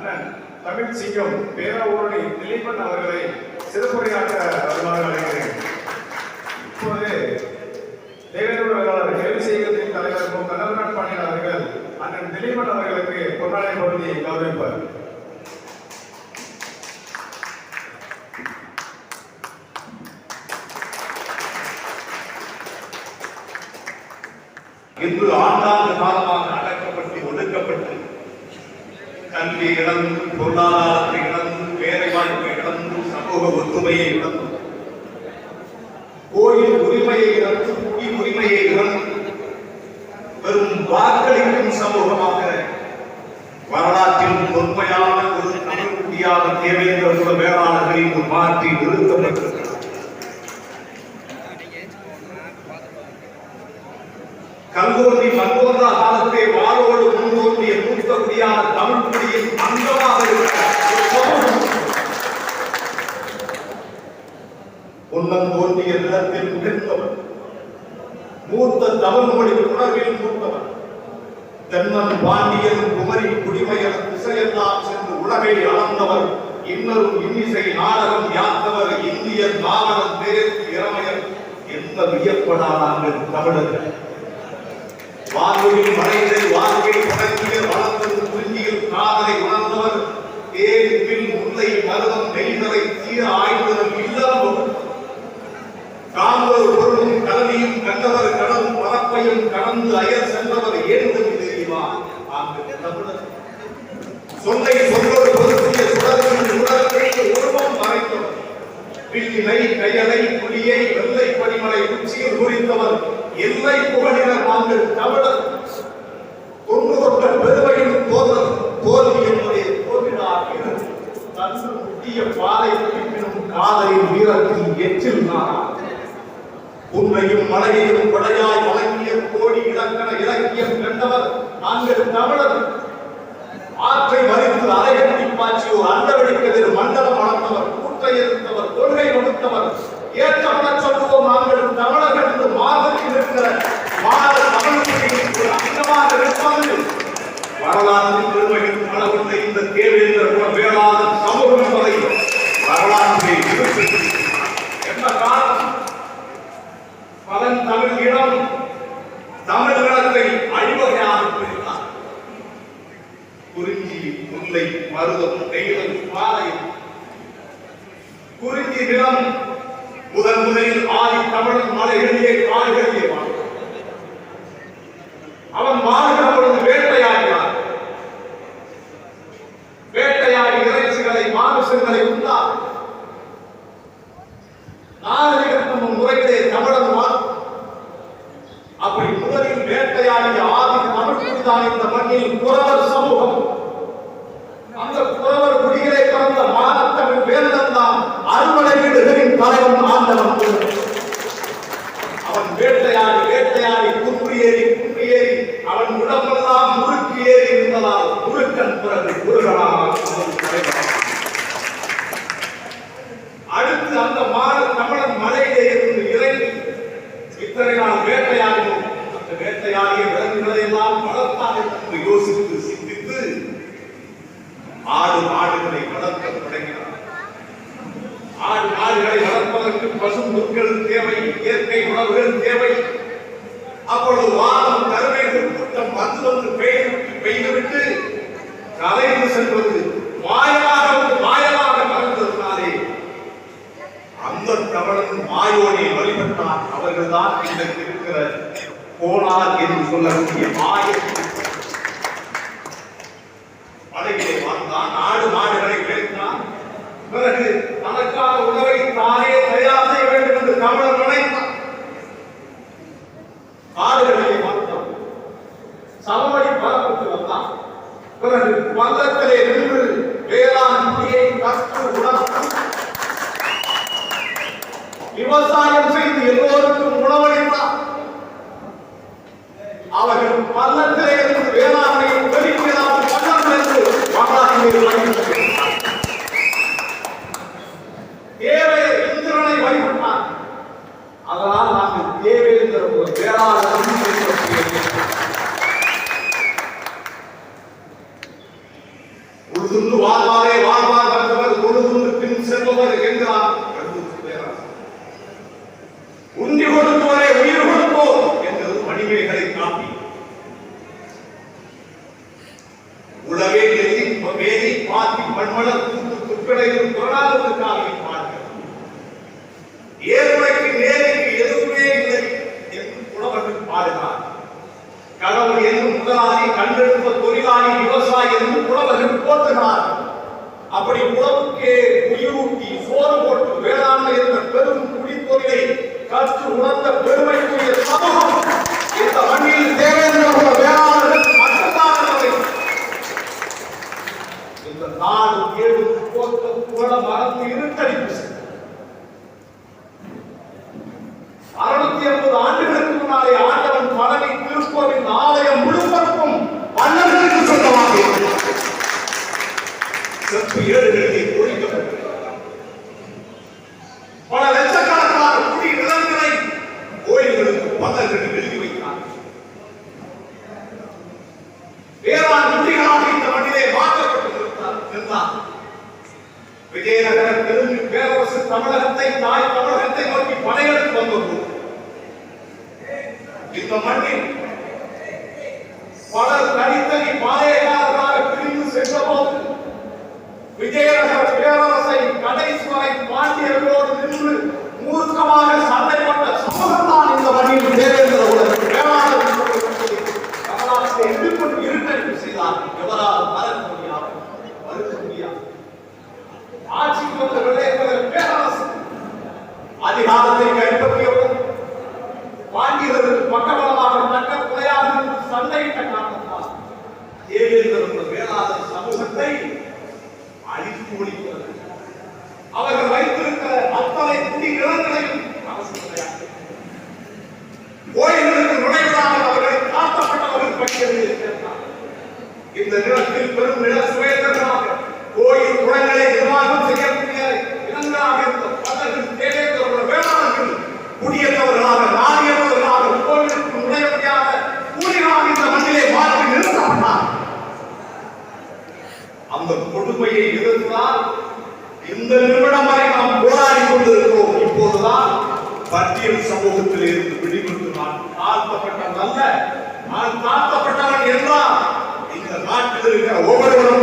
அண்ணன் தமிழ் சிங்கம் பேராவூரணி திலீபன் அவர்களை சிறப்புரையாற்ற வருமாறு அழைக்கிறேன். இப்போது தேவேந்திர வேளாளர் கேள்வி செய்கிறதின் தலைவர் மு. கனகராஜ் பாண்டியன் அவர்கள் அண்ணன் திலீபன் அவர்களுக்கு பொன்னாடை பகுதியை கௌரவிப்பார். இன்று ஆண்டாண்டு காலமாக கல்வி இழந்து பொருளாதாரத்தை இழந்து வேலை வாய்ப்பை இழந்து சமூக ஒத்துமையை இழந்து கோயில் உரிமையை இழந்து குடி உரிமையை இழந்து வெறும் வாக்களிக்கும் சமூகமாக வரலாற்றில் தொன்மையான ஒரு தமிழ் குடியாக தேவேந்திர குல வேளாளர்களை இன்று மாற்றி நிறுத்தப்பட்டிருக்கிறது கல்கோர்த்தி மங்கோர்தா காலத்தை வாழோடு முன்னோக்கிய மூத்த குடியான தமிழ் குடியின் அங்கமாக உள்ளம் தோன்றிய நிலத்தில் உயர்ந்தவர் மூத்த தமிழ் மொழி உணர்வில் மூத்தவர். தென்னன் பாண்டியன் குமரி குடிமையர் திசையெல்லாம் சென்று உலகை அளந்தவர். இன்னரும் இன்னிசை நாடகம் யாத்தவர். இந்தியன் நாவலர் தேர்வு இளமையர் என்ன வியப்படாதார்கள் தமிழர்கள்? வாழ்வில் மறைந்து வாழ்வில் தொடங்கிய வளர்ந்தது குறிஞ்சியில் காதலை உணர்ந்தவர். தேர்வில் முல்லை மருதம் நெய்தலை தீர ஆய்வுதல் இல்லாமல் காண்பவர் பொருளும் கல்வியும் கண்டவர் கடலும் பரப்பையும் கடந்து அயர் சென்றவர் ஏந்தது தெரியுமா? ஆங்கு தமிழர் சொல்லை சொல்வது பொருத்திய சுடரின் உடலுக்கு உருவம் மறைத்தவர். வில்லினை கையலை புலியை வெள்ளை பனிமலை உச்சியில் குறித்தவர் எல்லை புகழினர் நாங்கள் தமிழர் தொன்று தொட்ட பெருமையின் தோன்றல் தோல்வி என்பதை தோல்வினார் தன்று முட்டிய பாதை பிடிப்பினும் காதலின் வீரத்தில் எச்சில் உண்மையும் மலையையும் கொடையாய் வழங்கிய கோடி இலக்கண இலக்கியம் கண்டவர் நாங்கள் தமிழர். ஆற்றை மறித்து அலைகட்டி பாய்ச்சி ஒரு அண்டவெளி கதிர் மண்டலம் வளர்ந்தவர் கூற்றை எதிர்த்தவர் கொள்கை கொடுத்தவர் ஏற்றப்பட சொல்லுவோம் நாங்கள் தமிழர்கள் என்று மாதிரி இருக்கிற மாத தமிழ்மொழியின் ஒரு அங்கமாக இருப்பது வரலாற்றின் பெருமையில் பலவுள்ள இந்த தேவேந்திர குல வேளாண் சமூகம் என்பதை வரலாற்றை நிறுத்தி என்ன காரணம் பலன் தமிழ் இடம் தமிழ் நிலத்தை அழிவகையாக பிரித்தார் குறிஞ்சி முல்லை மருதம் நெய்தல் பாலை குறிஞ்சி நிலம் முதன் முதலில் ஆதி தமிழ் மலைகளிலே காடுகளிலே வாழ்ந்தான். அவன் மாறு பொழுது வேட்டையாடினான் வேட்டையாடி இறைச்சிகளை மாமிசங்களை உண்டான் நாகரிகத்தின் முறையிலே தமிழன் வாழ் அப்படி முதலில் வேட்டையாடிய ஆதி தமிழ் குடிதான் இந்த மண்ணில் குறவர் சமூகம். அந்த குறவர் குடிகளை பிறந்த மானத்தமிழ் வேந்தன் தான் அறுவடை வீடுகளின் தலைவன் ஆண்டவன் அவன் வேட்டையாடி வேட்டையாடி குன்றியேறி குன்றியேறி அவன் உடம்பெல்லாம் முறுக்கு ஏறி இருந்ததால் முருக்கன் பிறகு முருகனாக அவன் அடுத்து அந்த மாற தமிழன் மலையிலே இருந்து இறங்கி இத்தனை நாள் வேட்டையாடினோம். அந்த வேட்டையாடிய விலங்குகளை எல்லாம் ஆடு மாடுகளை வளர்க்க தொடங்கினார். ஆடு மாடுகளை வளர்ப்பதற்கு பசு புற்கள் தேவை இயற்கை உணவுகள் தேவை. அப்பொழுது வானம் கருமைகள் கூட்டம் வந்து வந்து பெய்து பெய்துவிட்டு கலைந்து செல்வது மாயமாக வந்து மாயமாக மறந்ததினாலே அந்த தமிழன் மாயோனை வழிபட்டார் அவர்கள்தான் இன்றைக்கு இருக்கிற போனார் என்று சொல்லக்கூடிய மாய மலையிலே வாழ்ந்தான் ஆடு மாடுகளை பேசினான் பிறகு தனக்கான உணவை தானே தயார் செய்ய வேண்டும் என்று தமிழன் நினைத்தான் காடுகளிலே வாழ்ந்தான் சமவெளி பரப்புக்கு வந்தான் பிறகு நின்று வேளாண் குடியை கற்று விவசாயம் செய்து எல்லோருக்கும் உணவளித்தார் அவர்கள் பள்ளத்திலே இருந்து வேளாண்மையை பெருக்கிறார் பள்ளம் என்று வரலாற்றில் வழிபட்டார் தேவை இந்திரனை வழிபட்டார். அதனால் நாங்கள் தேவேந்திர ஒரு வேளாண் உருது உழுந்து வாழ்வாரே வாழ்வார் வந்தவர் தொழுது பின் செல்பவர் கடவுள் என்னும் முதலாளி கண்டெடுப்ப தொழிலாளி விவசாயி என்று புலவர்கள் போற்றுகிறார் அப்படி உணவுக்கே உயிரூட்டி சோறு போட்டு வேளாண்மை என்ற பெரும் குடித்தொழிலை கற்று உணர்ந்த பெருமைக்குரிய சமூகம் இந்த மண்ணில் தேவேந்திர குல வேளாளர்கள் மட்டும்தான் இந்த நாடு ஏழு போக்க புகழ மறந்து இருட்டடிப்பு அறுநூத்தி ஐம்பது ஆண்டு தமிழகத்தை நோக்கி படையெடுத்து வந்தது இந்த மண்ணில் பலர் தனித்தனி பாளையக்காரர்களாக பிரிந்து சென்றபோது விஜயநகர பேரரசை கடைசி வரை பாண்டியர்களோடு நின்று மூர்க்கமாக சந்தைப்பட்ட கொண்ட இந்த மண்ணில் தேவேந்திர உலகம் வேளாண் தமிழ்நாட்டை எதிர்கொண்டு இருட்டடிப்பு செய்தார் எவரால் மறக்க முடியாது மறுக்க முடியாது. ஆட்சிக்கு வந்த அதிகாரத்தை கைப்பற்றியவும் பாண்டியர்களுக்கு பக்கபலமாக தக்க குறையாக சண்டையிட்ட காரணத்தால் ஏழு என்ற வேளாண் சமூகத்தை அழித்து ஒழிக்கிறது அவர்கள் வைத்திருக்கிற அத்தனை குடி நிலங்களையும் கோயில்களுக்கு நுழைவதாக அவர்களை காத்தப்பட்டவர்கள் பட்டியலில் சேர்த்தார் இந்த நிலத்தில் பெரும் நில சுயேதர்களாக கோயில் குளங்களை நிர்வாகம் செய்யக்கூடிய இனங்களாக இருந்த பதர்கள் தேவேந்திர வேளாண்கள் குடியேற்றவர்களாக நாடியவர்களாக கோவிலுக்கு நுழைய முடியாத கூலிகளாக இந்த மண்ணிலே மாற்றி நிறுத்தப்பட்டார் அந்த கொடுமையை எதிர்த்தால் இந்த நிமிடம் வரை நாம் போராடி கொண்டிருக்கிறோம் இப்போதுதான் பட்டியல் சமூகத்தில் இருந்து விடுவித்து நான் தாழ்த்தப்பட்டவன் அல்ல நான் தாழ்த்தப்பட்டவன் என்றால் இந்த நாட்டில் இருக்கிற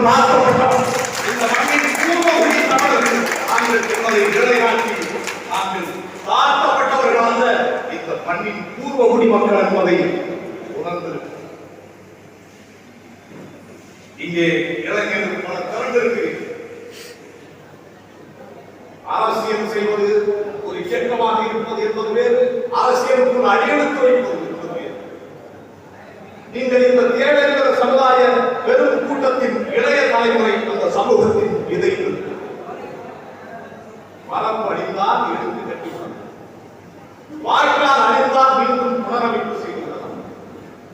ஒவ்வொருவரும் தாழ்த்தப்பட்டவன் இந்த மண்ணின் பூர்வ உயிர் தமிழர்கள் என்பதை நாங்கள் இந்த மண்ணின் பூர்வ குடிமக்கள் என்பதை இங்கே இளைஞர்கள் பல அரசியல் செய்வது ஒரு இயக்கமாக இருப்பது என்பது வேறு அரசியலுக்கு ஒரு அடியெடுத்து வைப்பது என்பது வேறு. நீங்கள் இந்த பெரும் கூட்டத்தின் இளைய தலைமுறை அந்த சமூகத்தின் இதை மரம் அழிந்தால் எடுத்து கட்டி வாய்க்கால் அழிந்தால் மீண்டும் புனரமைப்பு செய்கிறது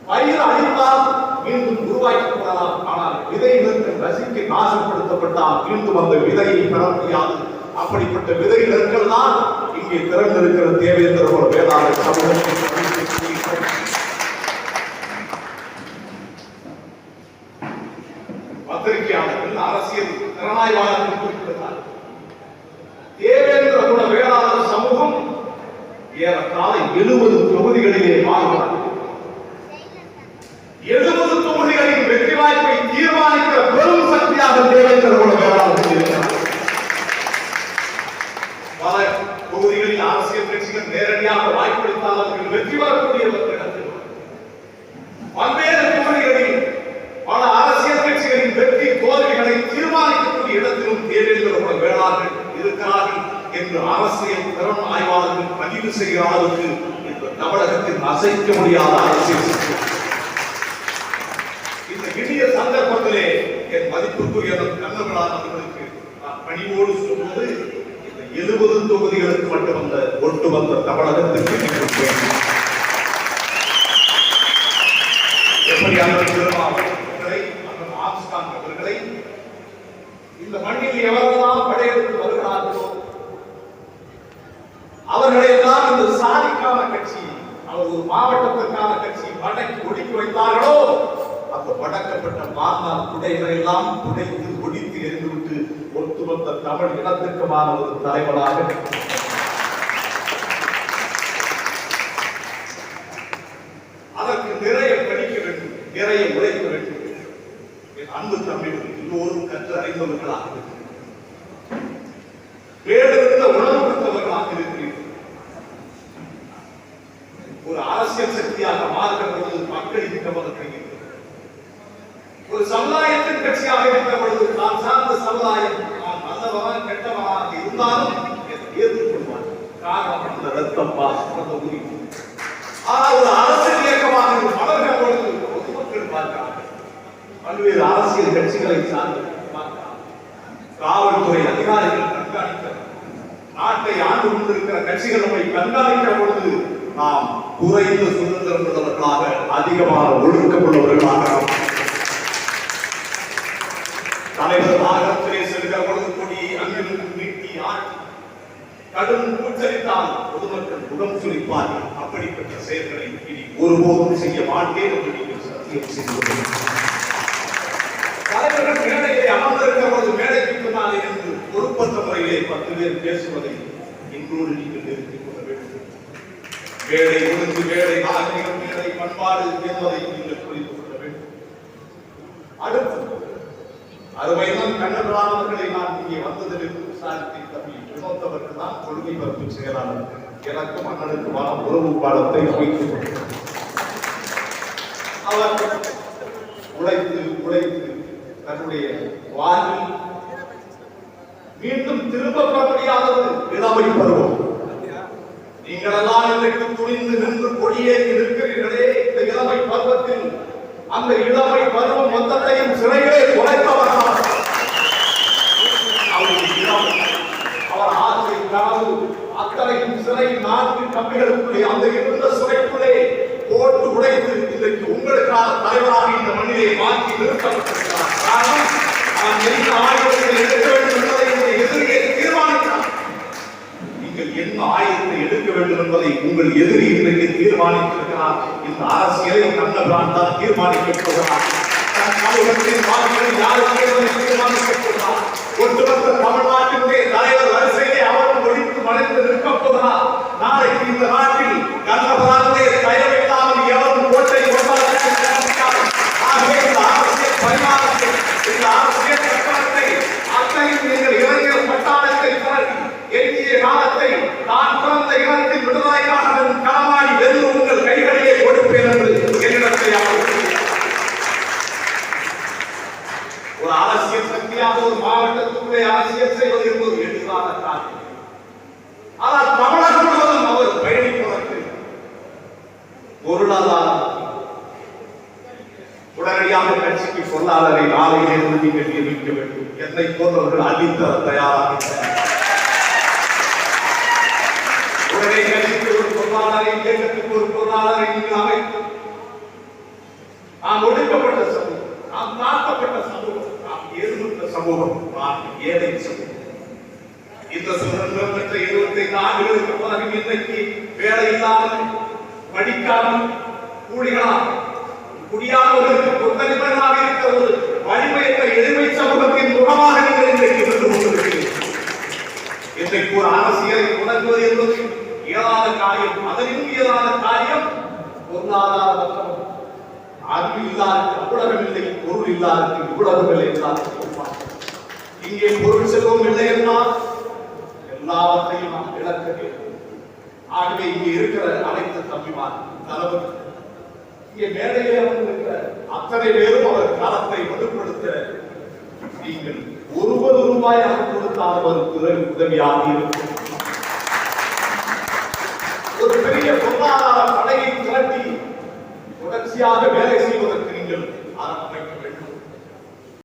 பயிர் அழிந்தால் மீண்டும் உருவாக்கப்படலாம் ஆனால் விதை நிறுத்தம் ரசிக்க நாசப்படுத்தப்பட்டால் மீண்டும் அந்த விதையை பெற முடியாது. அப்படிப்பட்ட விதை விதைகள் தான் இங்கே திறந்திருக்கிற தேவேந்திர குல வேளாண் சமூகத்தின் பத்திரிகையாளர்கள் அரசியல் திறனாய்வாளர்கள் குறிப்பிடுகிறார். தேவேந்திர குல வேளாளர் சமூகம் ஏறத்தாழ எழுபது தொகுதிகளிலே வாழ்வார்கள் எழுபது தொகுதிகளின் வெற்றி வாய்ப்பை தீர்மானிக்கிற பெரும் சக்தியாக தேவேந்திர குல வேளாளர்கள் இருக்கிறார் பல தொகுதிகளில் அரசியல் கட்சிகள் நேரடியாக வாய்ப்பளித்தால் அவர்கள் வெற்றி பெறக்கூடியவர்கள் பல்வேறு தொகுதிகளில் பல அரசியல் கட்சிகளின் வெற்றி தோல்விகளை தீர்மானிக்கக்கூடிய இடத்திலும் தேவேந்திர குல வேளாளர்கள் இருக்கிறார்கள் என்று அரசியல் திறன் ஆய்வாளர்கள் பதிவு செய்கிற அளவுக்கு இந்த தமிழகத்தில் அசைக்க முடியாத அரசியல் இந்த இனிய சந்தர்ப்பத்திலே என் மதிப்புக்குரிய கண்ணபிரான் அவர்களுக்கு நான் பணிவோடு சொல்வது இந்த எழுபது தொகுதிகளுக்கு மட்டுமல்ல ஒட்டுமொத்த தமிழகத்திற்கு நீங்கள் வேண்டும். எப்படி அண்ணன் திருமாவளவன் அவர்களை அண்ணன் ஆம்ஸ்டாங் அவர்களை இந்த மண்ணில் எவரெல்லாம் படையெடுத்து வருகிறார்களோ அவர்களை எல்லாம் இந்த சாதிக்கான கட்சி அவர் ஒரு மாவட்டத்திற்கான கட்சி வடக்கு ஒடுக்கி குடைகளையெல்லாம் அந்த மாநாள் ஒடித்து தெரிந்துவிட்டு ஒட்டுமொத்த தமிழ் இனத்திற்குமான ஒரு தலைவராக அதற்கு நிறைய படிக்க வேண்டும் நிறைய உழைக்க வேண்டும். என் அன்பு தமிழ் எல்லோரும் கற்று அறிந்தவர்களாக இருக்கிறீர்கள். உணவு கொடுத்தவர்களாக இருக்கிறீர்கள் ஒரு அரசியல் சக்தியாக மாறுகிற பொழுது மக்களின் கவனத்தை ஒரு சமுதாயத்தின் கட்சியாக இருக்கிற பொழுது நான் சார்ந்த சமுதாயம் நான் நல்லவன் கெட்டவனாக இருந்தாலும் ஏற்றுக்கொள்வான் காரணம் அந்த ரத்தம் பாசம் உரிமை ஆனால் ஒரு அரசியல் இயக்கமாக வளர்கிற பொழுது பொதுமக்கள் பார்க்கிறார்கள் பல்வேறு அரசியல் கட்சிகளை சார்ந்து காவல்துறை அதிகாரிகள் கண்காணிக்க நாட்டை ஆண்டு கொண்டிருக்கிற கட்சிகள் நம்மை கண்காணிக்கிற பொழுது நாம் குறைந்த சுதந்திரம் உள்ளவர்களாக அதிகமான ஒழுக்கம் உள்ளவர்களாக நாம் தலைவர் நாகத்திலே செல்கிற கொடி அங்கிருந்து நீட்டி ஆட்டி. கடும் கூச்சலித்தால் பொதுமக்கள் முகம் சுழிப்பார்கள் அப்படிப்பட்ட செயல்களை இனி ஒருபோதும் செய்ய மாட்டேன் என்று நீங்கள் சத்தியம் செய்து தலைவர்கள் மேடையிலே அமர்ந்திருக்கிற பொழுது மேடைக்கு பின்னால் இருந்து பொறுப்பற்ற முறையிலே பத்து பேர் பேசுவதை இன்றோடு நீங்கள் நிறுத்திக் கொள்ள வேண்டும். வேலை ஒழுங்கு வேலை நாகரிகம் வேலை பண்பாடு என்பதை நீங்கள் புரிந்து கொள்ள வேண்டும். அடுத்து அறுபைதான் கண்ணபிரானவர்களை நான் இங்கே வந்ததற்கு விசாரித்து தம்பி வினோத்தவர்கள் தான் கொள்கை பரப்பு செயலாளர். எனக்கும் அண்ணனுக்குமான உறவு பாலத்தை வைத்துக் கொண்டார் அவர் உழைத்து உழைத்து தன்னுடைய வாழ்வில் மீண்டும் திரும்ப பெற முடியாதது இளமை பருவம். நீங்களெல்லாம் இன்றைக்கு துணிந்து நின்று கொடியேறி இருக்கிறீர்களே இந்த இளமை பருவத்தில் அந்த இளமை பருவம் மொத்தத்தையும் சிறையிலே குறைத்தவர் அவர். அவருடைய இளமை, அவர் ஆசை கனவு அத்தனையும் நான்கு கம்பிகளுக்குள்ளே அந்த இருந்த சிறைக்குள்ளே போட்டு உடைத்து இன்றைக்கு உங்களுக்கான தலைவராக இந்த மண்ணிலே மாற்றி நிறுத்தப்பட்டிருக்கிறார். காரணம் நான் எந்த ஆயுதத்தை எடுக்க வேண்டும் என்பதை இந்த எதிரியை தீர்மானித்தார். நீங்கள் என்ன ஆயுதத்தை எடுக்க வேண்டும் என்பதை உங்கள் எதிரி இன்றைக்கு தீர்மானித்திருக்கிறார். இந்த அரசியலை கண்ணபிரான் தான் தீர்மானிக்கப் போகிறார். ஒட்டுமொத்த தமிழ்நாட்டினுடைய தலைவர் வரிசை இந்த நாட்டில் கண்ணபிரானுடைய உடனடியாக கட்சிக்கு பொருளாதாரை நாளையிலிருந்து நீங்கள் நியமிக்க வேண்டும் என்னை போன்றவர்கள் அளித்தர தயாராக உடனே கட்சிக்கு ஒரு பொருளாதார இயக்கத்துக்கு ஒரு பொருளாதார நீங்கள் அமைத்து நாம் ஒடுக்கப்பட்ட சமூகம் நாம் தாக்கப்பட்ட சமூகம் நாம் ஏழ்முற்ற சமூகம் நாம் ஏழை சமூகம். இந்த சுதந்திரம் பெற்ற இருபத்தி ஐந்து ஆண்டுகளுக்கு பிறகு இன்றைக்கு வேலை இல்லாமல் படிக்காமல் கூலிகளாக குடியானவர்களுக்கு கொத்தடிமைகளாக இருக்க ஒரு வலிமையற்ற எளிமை சமூகத்தின் முகமாக நீங்கள் இன்றைக்கு இருந்து கொண்டிருக்கிறீர்கள் இன்றைக்கு ஒரு அரசியலை தொடங்குவது என்பது இயலாத காரியம் அதனினும் இயலாத காரியம் பொருளாதார அறிவு இல்லாத உலகம் இல்லை பொருள் இல்லாத உலகம் இல்லை என்றால் இங்கே பொருள் செல்வம் இல்லை என்றால் எல்லாவற்றையும் நாம் இழக்க வேண்டும். ஆகவே இங்கே இருக்கிற அனைத்து தம்பிமார் தலைவர் இங்கே மேடையிலே அமர்ந்திருக்கிற அத்தனை பேரும் அவர் காலத்தை வலுப்படுத்த நீங்கள் ஒருவர் ரூபாயாக கொடுத்தால் அவருக்கு உதவி உதவியாக இருக்கும். ஒரு பெரிய பொருளாதார படையை திரட்டி தொடர்ச்சியாக வேலை செய்வதற்கு